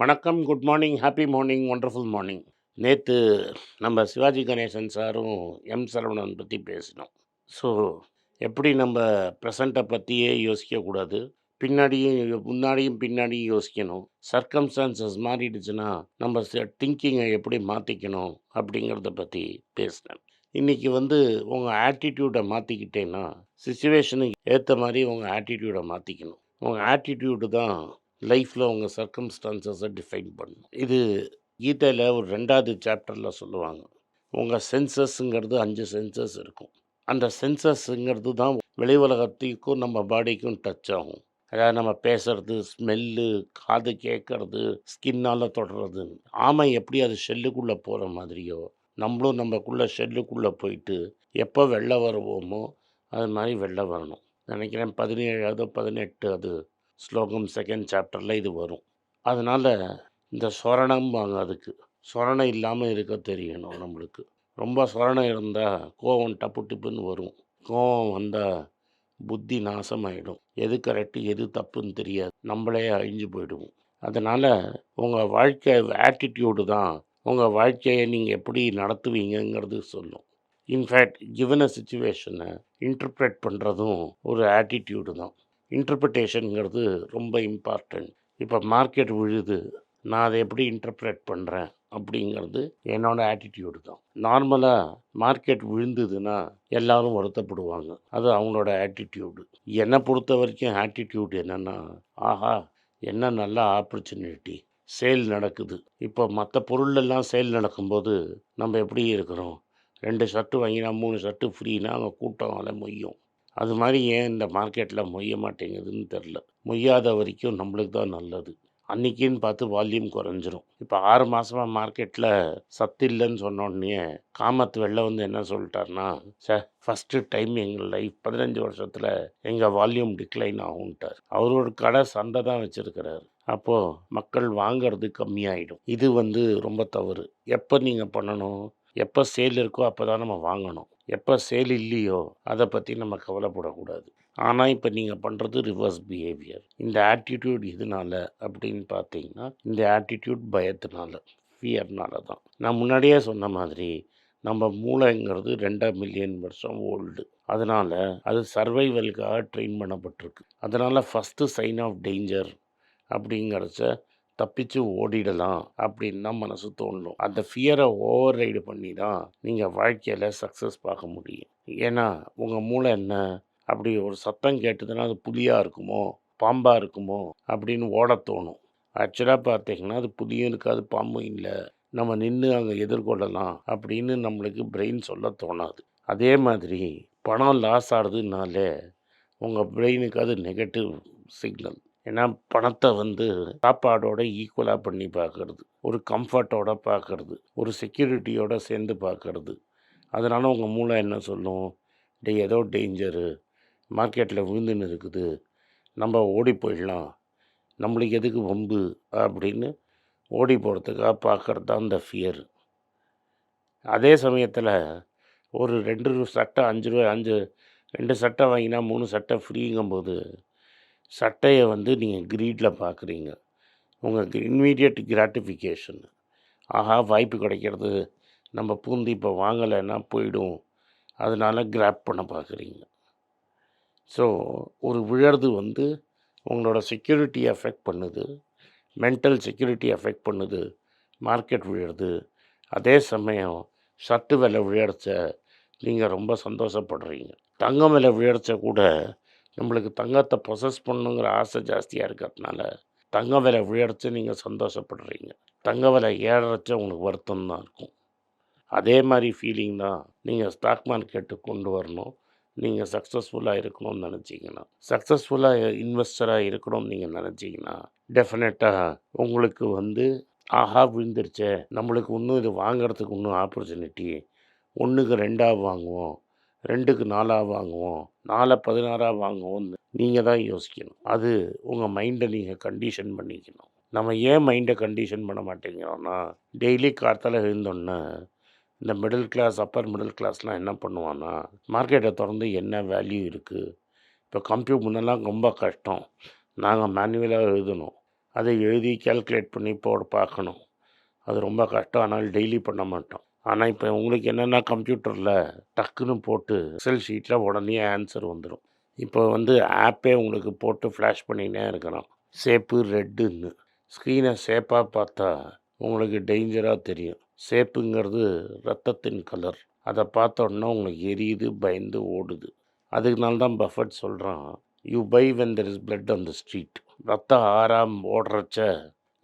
வணக்கம் good morning happy morning wonderful morning நேற்று நம்ம சிவாஜி கணேசன் சாரும் எம் சரவணன் பற்றி பேசினோம். ஸோ எப்படி நம்ம ப்ரெசண்ட்டை பற்றியே யோசிக்கக்கூடாது பின்னாடியும் முன்னாடியும் பின்னாடியும் யோசிக்கணும். சர்க்கம்ஸ்டான்சஸ் மாறிடுச்சுன்னா நம்ம திங்கிங்கை எப்படி மாற்றிக்கணும் அப்படிங்கிறத பற்றி பேசினேன். இன்றைக்கி வந்து உங்கள் ஆட்டிடியூடை மாற்றிக்கிட்டேன்னா சுச்சுவேஷனுக்கு ஏற்ற மாதிரி உங்கள் ஆட்டிடியூடை மாற்றிக்கணும் உங்கள் ஆட்டிடியூடு தான் லைஃப்பில் அவங்க சர்க்கம்ஸ்டான்சஸை டிஃபைன் பண்ணும். இது கீதையில் ஒரு ரெண்டாவது சாப்டரில் சொல்லுவாங்க. உங்கள் சென்சஸ்ஸுங்கிறது அஞ்சு சென்சஸ் இருக்கும். அந்த சென்சஸ்ஸுங்கிறது தான் வெளி உலகத்துக்கும் நம்ம பாடிக்கும் டச் ஆகும். அதாவது நம்ம பேசுறது ஸ்மெல்லு காது கேட்கறது ஸ்கின்னால் தொடர்றது ஆமை எப்படி அது ஷெல்லுக்குள்ளே போகிற மாதிரியோ நம்மளும் நம்மக்குள்ளே ஷெல்லுக்குள்ளே போயிட்டு எப்போ வெளில வருவோமோ அது மாதிரி வெளில வரணும். நினைக்கிறேன் பதினேழாவது பதினெட்டு அது ஸ்லோகம் செகண்ட் சாப்டரில் இது வரும். அதனால் இந்த சொரணம்பாங்க அதுக்கு. சொரணம் இல்லாமல் இருக்க தெரியணும் நம்மளுக்கு. ரொம்ப சொரணம் இருந்தால் கோவம் டப்பு டிப்புன்னு வரும். கோவம் வந்தால் புத்தி நாசமாயிடும். எது கரெக்டு எது தப்புன்னு தெரியாது. நம்மளே அழிஞ்சு போயிடுவோம். அதனால் உங்கள் வாழ்க்கை ஆட்டிடியூடு தான். உங்கள் வாழ்க்கையை நீங்கள் எப்படி நடத்துவீங்கங்கிறது சொல்லும். இன்ஃபேக்ட் கிவன சுச்சுவேஷனை இன்டர்பிரேட் பண்ணுறதும் ஒரு ஆட்டிடியூடு தான். இன்டர்பிரிட்டேஷனுங்கிறது ரொம்ப இம்பார்ட்டண்ட் இப்போ மார்க்கெட் விழுது நான் அதை எப்படி இன்டர்பிரேட் பண்ணுறேன் அப்படிங்கிறது என்னோடய ஆட்டிடியூடு தான். நார்மலாக மார்க்கெட் விழுந்ததுன்னா எல்லாரும் வருத்தப்படுவாங்க. அது அவங்களோட ஆட்டிடியூடு என்னை பொறுத்த வரைக்கும் ஆட்டிடியூடு என்னென்னா ஆஹா என்ன நல்ல ஆப்பர்ச்சுனிட்டி சேல் நடக்குது. இப்போ மற்ற பொருளெல்லாம் சேல் நடக்கும்போது நம்ம எப்படி இருக்கிறோம்? ரெண்டு ஷர்ட்டு வாங்கினா மூணு ஷர்ட்டு ஃப்ரீனா அங்கே கூட்டம் அலை மொய்யும். அது மாதிரி ஏன் இந்த மார்க்கெட்டில் மொய்ய மாட்டேங்குதுன்னு தெரில. மொய்யாத வரைக்கும் நம்மளுக்கு தான் நல்லது. அன்னைக்குன்னு பார்த்து வால்யூம் குறைஞ்சிரும். இப்போ ஆறு மாதமாக மார்க்கெட்டில் சத்து இல்லைன்னு சொன்னோடனே காமத்து வெளில வந்து என்ன சொல்லிட்டாருன்னா சார் ஃபஸ்ட்டு டைம் எங்கள் லைஃப் பதினஞ்சு வருஷத்தில் எங்கள் வால்யூம் டிக்ளைன் ஆகும்ட்டார். அவரோட கடை சந்தை தான் வச்சுருக்கிறாரு. அப்போது மக்கள் வாங்கிறது கம்மியாயிடும். இது வந்து ரொம்ப தவறு. எப்போ நீங்கள் பண்ணணும்? எப்போ சேல் இருக்கோ அப்போ தான் நம்ம வாங்கணும். எப்போ சேல் இல்லையோ அதை பற்றி நம்ம கவலைப்படக்கூடாது. ஆனால் இப்போ நீங்கள் பண்ணுறது ரிவர்ஸ் பிஹேவியர் இந்த ஆட்டிடியூட் இதனால அப்படின்னு பார்த்தீங்கன்னா இந்த ஆட்டிடியூட் பயத்தினால ஃபியர்னால தான். நான் முன்னாடியே சொன்ன மாதிரி நம்ம மூளைங்கிறது ரெண்டாம் மில்லியன் வருஷம் ஓல்டு அதனால் அது சர்வைவலுக்காக ட்ரெயின் பண்ணப்பட்டிருக்கு. அதனால் ஃபஸ்ட்டு சைன் ஆஃப் டேஞ்சர் அப்படிங்கிறச்ச தப்பிச்சு ஓடிடலாம் அப்படின்னு தான் மனசு தோணும். அந்த ஃபியரை ஓவர் ரைடு பண்ணி தான் நீங்கள் வாழ்க்கையில் சக்ஸஸ் பார்க்க முடியும். ஏன்னா உங்கள் மூளை என்ன? அப்படி ஒரு சத்தம் கேட்டதுன்னா அது புலியாக இருக்குமோ? பாம்பாக இருக்குமோ? அப்படின்னு ஓட தோணும். ஆக்சுவலாக பார்த்தீங்கன்னா அது புலியும் இருக்காது பாம்பும் இல்லை. நம்ம நின்று அங்கே எதிர்கொள்ளலாம் அப்படின்னு நம்மளுக்கு பிரெயின் சொல்ல தோணாது. அதே மாதிரி பணம் லாஸ் ஆகுதுனாலே உங்கள் பிரெயினுக்கு அது நெகட்டிவ் சிக்னல் ஏன்னா பணத்தை வந்து சாப்பாடோட ஈக்குவலாக பண்ணி பார்க்கறது ஒரு கம்ஃபர்ட்டோட பார்க்கறது ஒரு செக்யூரிட்டியோட சேர்ந்து பார்க்கறது அதனால் உங்கள் மூளை என்ன சொல்லும்? டே ஏதோ டேஞ்சரு மார்க்கெட்டில் விழுந்துன்னு இருக்குது. நம்ம ஓடி போயிடலாம். நம்மளுக்கு எதுக்கு வம்பு? அப்படின்னு ஓடி போகிறதுக்காக பார்க்கறது தான் இந்த ஃபியர் அதே சமயத்தில் ஒரு ரெண்டு ரூ- சட்டை அஞ்சு ரூபா அஞ்சு ரெண்டு சட்டை வாங்கினா மூணு சட்டை ஃப்ரீங்கும்போது சட்டையை வந்து நீங்கள் க்ரீடில் பார்க்குறீங்க உங்கள் இன்மீடியட் கிராட்டிஃபிகேஷன் ஆஹா வாய்ப்பு கிடைக்கிறது. நம்ம பூந்து இப்போ வாங்கலைன்னா போயிடும். அதனால் கிராப் பண்ண பார்க்குறீங்க ஸோ ஒரு விழறது வந்து உங்களோட செக்யூரிட்டி அஃபெக்ட் பண்ணுது. மென்டல் செக்யூரிட்டி அஃபெக்ட் பண்ணுது. மார்க்கெட் விழுறது அதே சமயம் ஷர்ட்டு விலை விழறச்ச நீங்கள் ரொம்ப சந்தோஷப்படுறீங்க. தங்கம் விலை விழறச்ச கூட நம்மளுக்கு தங்கத்தை ப்ரொசஸ் பண்ணுங்கிற ஆசை ஜாஸ்தியாக இருக்கிறதுனால தங்க விலை உயர்த்து நீங்கள் சந்தோஷப்படுறீங்க. தங்க விலை ஏறச்ச உங்களுக்கு வருத்தம் தான் இருக்கும். அதே மாதிரி ஃபீலிங் தான் நீங்கள் ஸ்டாக் மார்க்கெட்டுக்கு கொண்டு வரணும். நீங்கள் சக்ஸஸ்ஃபுல்லாக இருக்கணும்னு நினச்சிங்கன்னா சக்ஸஸ்ஃபுல்லாக இன்வெஸ்டராக இருக்கணும்னு நீங்கள் நினச்சிங்கன்னா டெஃபினட்டாக உங்களுக்கு வந்து ஆஹா விழுந்துருச்சே நம்மளுக்கு இன்னும் இது வாங்குறதுக்கு இன்னும் ஆப்பர்ச்சுனிட்டி ஒன்றுக்கு ரெண்டாக வாங்குவோம் ரெண்டுக்கு நாலாக வாங்குவோம் நாலை பதினாறாக வாங்குவோம்னு நீங்கள் தான் யோசிக்கணும். அது உங்கள் மைண்டை நீங்கள் கண்டிஷன் பண்ணிக்கணும். நம்ம ஏன் மைண்டை கண்டிஷன் பண்ண மாட்டேங்கிறோன்னா டெய்லி கார்த்தால் எழுந்தோன்னே இந்த மிடில் கிளாஸ் அப்பர் மிடில் கிளாஸ்லாம் என்ன பண்ணுவான்னா மார்க்கெட்டை திறந்து என்ன வேல்யூ இருக்குது இப்போ கம்ப்யூட் முன்னெல்லாம் ரொம்ப கஷ்டம். நாங்கள் மேனுவலாக எழுதணும். அதை எழுதி கேல்குலேட் பண்ணி போட பார்க்கணும். அது ரொம்ப கஷ்டம். ஆனால் டெய்லி பண்ண மாட்டோம். ஆனால் இப்போ உங்களுக்கு என்னென்னா கம்ப்யூட்டரில் டக்குன்னு போட்டு எக்ஸல் ஷீட்டில் உடனே ஆன்சர் வந்துடும் இப்போ வந்து ஆப்பே உங்களுக்கு போட்டு ஃப்ளாஷ் பண்ணினே இருக்கிறோம் சேப்பு ரெட்டுன்னு ஸ்க்ரீனை சேப்பாக பார்த்தா உங்களுக்கு டேஞ்சராக தெரியும். சேப்புங்கிறது ரத்தத்தின் கலர் அதை பார்த்தோன்னா உங்களுக்கு எரியுது பயந்து ஓடுது. அதுக்குனால தான் பஃபட் சொல்கிறான் you buy when there is blood on the street ரத்தம் ஆறாம் ஓடுறச்ச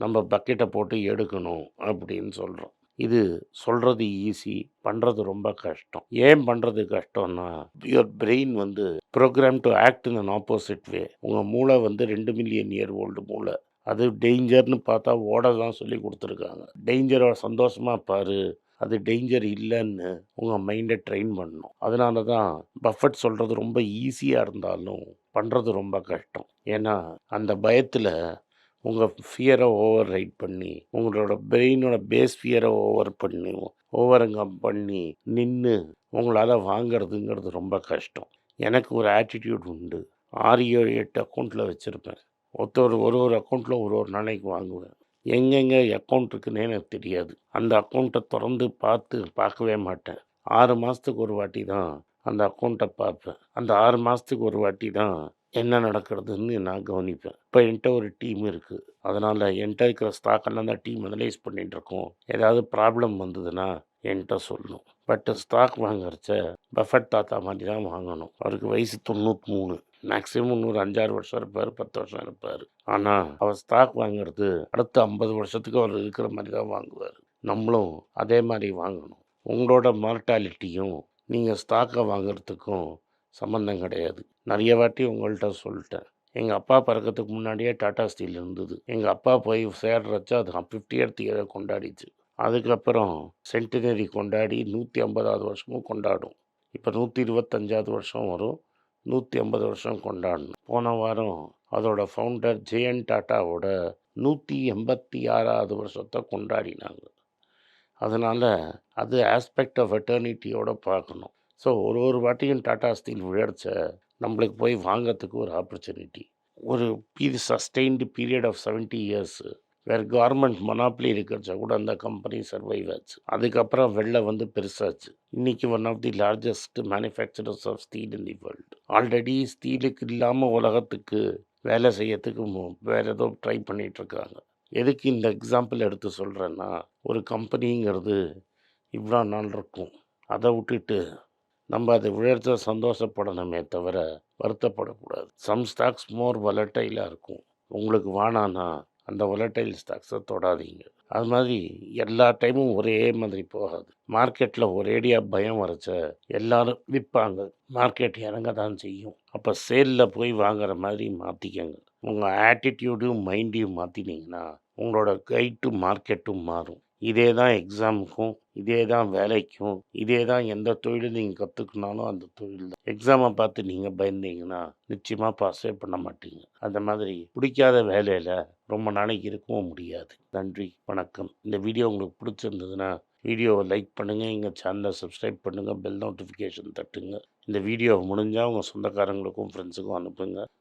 நம்ம பக்கெட்டை போட்டு எடுக்கணும் அப்படின்னு சொல்கிறோம் இது சொல்கிறது ஈஸி பண்ணுறது ரொம்ப கஷ்டம். ஏன் பண்ணுறது கஷ்டம்னா யுவர் பிரெயின் வந்து program to act in an opposite way உங்கள் மூளை வந்து ரெண்டு மில்லியன் இயர் ஓல்டு மூளை. அது டேஞ்சர்னு பார்த்தா ஓட தான் சொல்லி கொடுத்துருக்காங்க டேஞ்சரை சந்தோஷமாக பாரு. அது டேஞ்சர் இல்லைன்னு உங்கள் மைண்டை ட்ரெயின் பண்ணணும் அதனால தான் பஃபட் சொல்கிறது ரொம்ப ஈஸியாக இருந்தாலும் பண்ணுறது ரொம்ப கஷ்டம். ஏன்னா அந்த பயத்தில் உங்கள் ஃபியரை ஓவர் ரைட் பண்ணி உங்களோட பிரெயினோட பேஸ் ஃபியரை ஓவர் பண்ணி ஓவரங்கம் பண்ணி நின்று உங்களால் வாங்கிறதுங்கிறது ரொம்ப கஷ்டம். எனக்கு ஒரு ஆட்டிடியூட் உண்டு. ஆறு ஏழு எட்டு அக்கௌண்ட்டில் வச்சுருப்பேன். ஒருத்தர் ஒரு ஒரு அக்கௌண்ட்டில் ஒரு ஒரு நாளைக்கு வாங்குவேன். எங்கெங்கே அக்கௌண்ட் இருக்குன்னு எனக்கு தெரியாது. அந்த அக்கௌண்ட்டை திறந்து பார்த்து பார்க்கவே மாட்டேன். ஆறு மாதத்துக்கு ஒரு வாட்டி தான் அந்த அக்கௌண்ட்டை பார்ப்பேன். அந்த ஆறு மாதத்துக்கு ஒரு வாட்டி தான் என்ன நடக்கிறதுன்னு நான் கவனிப்பேன். இப்போ என்கிட்ட ஒரு டீம் இருக்குது அதனால் என்கிட்ட இருக்கிற ஸ்டாக்கெல்லாம் தான் டீம் அனலைஸ் பண்ணிகிட்ருக்கோம் ஏதாவது ப்ராப்ளம் வந்ததுன்னா என்கிட்ட சொல்லணும். பட் ஸ்டாக் வாங்குறச்ச பஃபட் தாத்தா மாதிரி தான் வாங்கணும். அவருக்கு வயசு தொண்ணூற்றி மூணு. மேக்ஸிமம் இன்னொரு அஞ்சாறு வருஷம் இருப்பார் பத்து வருஷம் இருப்பார். ஆனால் அவர் ஸ்டாக் வாங்குறது அடுத்த ஐம்பது வருஷத்துக்கு அவர் இருக்கிற மாதிரி தான் வாங்குவார். நம்மளும் அதே மாதிரி வாங்கணும். உங்களோட மார்ட்டாலிட்டியும் நீங்கள் ஸ்டாக்கை வாங்குறதுக்கும் சம்மந்தம் கிடையாது. நிறைய வாட்டி உங்கள்கிட்ட சொல்லிட்டேன். எங்கள் அப்பா பிறக்கிறதுக்கு முன்னாடியே டாடா ஸ்டீல் இருந்தது. எங்கள் அப்பா போய் சேர்றச்ச அது ஃபிஃப்டி இயர்த் இயரை கொண்டாடிச்சு. அதுக்கப்புறம் சென்டினரி கொண்டாடி நூற்றி ஐம்பதாவது வருஷமும் கொண்டாடும். இப்போ நூற்றி இருபத்தஞ்சாவது வருஷம் வரும். நூற்றி ஐம்பது வருஷம் கொண்டாடணும். போன வாரம் அதோட ஃபவுண்டர் ஜெயன் டாட்டாவோட நூற்றி எண்பத்தி ஆறாவது வருஷத்தை கொண்டாடினாங்க. அதனால் அது ஆஸ்பெக்ட் ஆஃப் எட்டர்னிட்டியோடு பார்க்கணும். ஸோ ஒரு ஒரு வாட்டியும் டாடா ஸ்டீல் விழடிச்ச நம்மளுக்கு போய் வாங்கிறதுக்கு ஒரு ஆப்பர்ச்சுனிட்டி ஒரு peri sustained period of seventy years வேறு கவர்மெண்ட் மொனாப்ளி இருக்கிறச்ச கூட அந்த கம்பெனி சர்வைவ் ஆச்சு. அதுக்கப்புறம் வெள்ளை வந்து பெருசாச்சு. இன்றைக்கி one of the largest manufacturers of steel in the world already ஸ்டீலுக்கு இல்லாமல் உலகத்துக்கு வேலை செய்யறதுக்கு வேறு ஏதோ ட்ரை பண்ணிகிட்ருக்காங்க எதுக்கு இந்த எக்ஸாம்பிள் எடுத்து சொல்கிறேன்னா ஒரு கம்பெனிங்கிறது இவ்வளோ நாள் இருக்கும். அதை விட்டுட்டு நம்ம அதை விழத்த சந்தோஷப்படணுமே தவிர வருத்தப்படக்கூடாது. சம் ஸ்டாக்ஸ் மோர் வலட்டைலாக இருக்கும். உங்களுக்கு வானானா அந்த வொலட்டைல் ஸ்டாக்ஸை தொடாதீங்க. அது மாதிரி எல்லா டைமும் ஒரே மாதிரி போகாது. மார்க்கெட்டில் ஒரேடியாக பயம் வரைச்ச எல்லாரும் விற்பாங்க மார்க்கெட் இறங்க தான் செய்யும். அப்போ சேலில் போய் வாங்குற மாதிரி மாற்றிக்கங்க உங்கள் ஆட்டிடியூடும் மைண்டையும் மாற்றினீங்கன்னா உங்களோட கைட்டு மார்க்கெட்டும் மாறும். இதே தான் எக்ஸாமுக்கும் இதே தான் வேலைக்கும் இதே தான் எந்த தொழில் நீங்கள் கற்றுக்கினாலும் அந்த தொழில் தான். எக்ஸாமை பார்த்து நீங்கள் பயந்தீங்கன்னா நிச்சயமாக பாஸே பண்ண மாட்டீங்க. அந்த மாதிரி பிடிக்காத வேலையில் ரொம்ப நாளைக்கு இருக்கவும் முடியாது. நன்றி வணக்கம். இந்த வீடியோ உங்களுக்கு பிடிச்சிருந்ததுன்னா வீடியோவை லைக் பண்ணுங்கள் எங்கள் சேனலை சப்ஸ்கிரைப் பண்ணுங்கள் பெல் நோட்டிஃபிகேஷன் தட்டுங்க. இந்த வீடியோ முடிஞ்சால் உங்கள் சொந்தக்காரங்களுக்கும் ஃப்ரெண்ட்ஸுக்கும் அனுப்புங்க.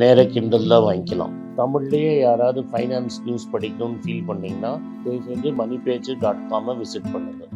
நேராக தான் வாங்கிக்கலாம். தமிழ்லேயே யாராவது ஃபைனான்ஸ் நியூஸ் படிக்கணும்னு ஃபீல் பண்ணிங்கன்னா தயவு செஞ்சு மணி பேஜ் டாட் காமை விசிட் பண்ணுங்கள்